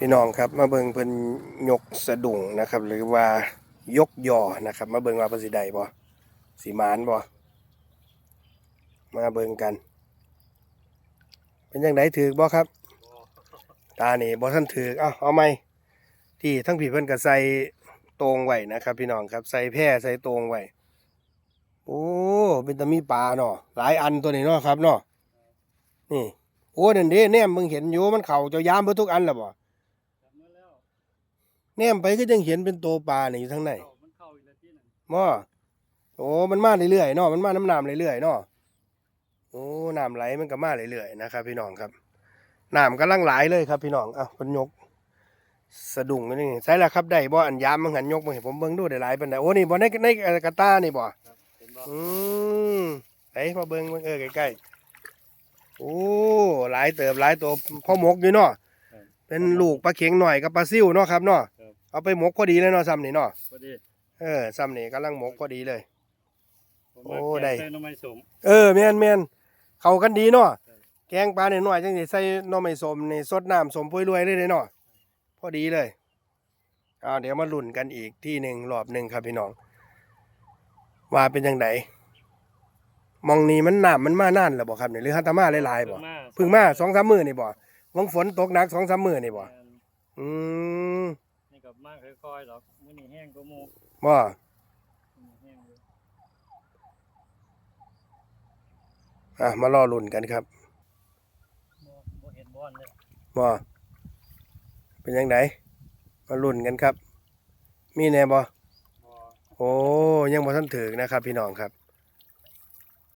พี่น้องครับมาเบิงเพิ่นยกสะดุ้งนะครับ หรือว่ายกยอนะครับ มาเบิงว่าเพิ่นสิได้บ่สิหมานบ่มาเบิงกัน เป็นจังไดถือบ่ครับ ตานี่บ่ทันถือเอาเอาใหมที่ทั้งพี่เพิ่นก็ใส่ตรงไว้นะครับ พี่น้องครับใส่แพร่ใส่ตรงไว้โอ้เป็นตามีปลาเนาะหลายอันตัวนี้เนาะครับเนาะนี่โอ้นั่นเด้แนมมึงเห็นอยู่มันเข้าจ้ายามเบิดทุกอันแล้วบ่ แนมไปก็ยังเห็นเป็นตัวปลาเนี่ยอยู่ทั้งในเข้ามันเข้าอีกแล้วที่นั่นม่อโอ้มันมาเรื่อยๆเนาะมันมาน้ำน้ำเรื่อยๆเนาะโอ้น้ำไหลมันก็มาเรื่อยๆนะครับ พี่น้องครับน้ำกำลังไหลเลยครับ พี่น้องอ้าวมันยก สะดุ้งกันนี่ใช่แล้วครับได้บ่อันยามมันหันยกมาให้ผมเบิ่งดูได้หลายปานใดโอ้นี่บ่ในในกระตานี่บ่ครับเห็นบ่อืมไหนมาเบิ่งเบิ่งเออใกล้ๆโอ้หลายเติบหลายตัวพ่อหมกอยู่เนาะเป็นลูกปลาเข็งหน่อยกับปลาซิ่วเนาะครับเนาะ เอาไปหมกพอดีเลยเนาะซ้ำนี่เนาะพอดีเออซ้ำนี่กำลังหมกพอดีเลย ผมโอ้มาแกงได้ใส่หน้ำไม้สมเออแม่นแม่นเข้ากันดีเนาะครับแกงปลาเนี่ยน้อยจังสิใส่หน่อไม้สมนี่สดน้ำสมปุ้ยรวยเลยเด้เนาะพอดีเลยเอาเดี๋ยวมาลุ้นกันอีกที่หนึ่งรอบหนึ่งครับพี่น้อง ว่าเป็นยังไงมองนี้มันน้ำมันมานานแล้วบ่ครับเนี่ยหรือฮัตตามาหลายๆบ่เพิ่งมาเพึ่งมาสองสามมื้อนี่บ่วังฝนตกหนักสองสามมื้อนี่บ่แม่นอืมนี่กับ มากค่อยๆหรอกมื้อนี้แห้งก็หมูบ่มื้อนี้แห้งอยู่อะมารอลุ้นกันครับบ่บ่เห็นบ่อนเลยบ่เป็นยังไงมาลุ้นกันครับ มีแน่บ่บ่โอ้ยังบ่ทันถึงนะครับ พี่น้องครับ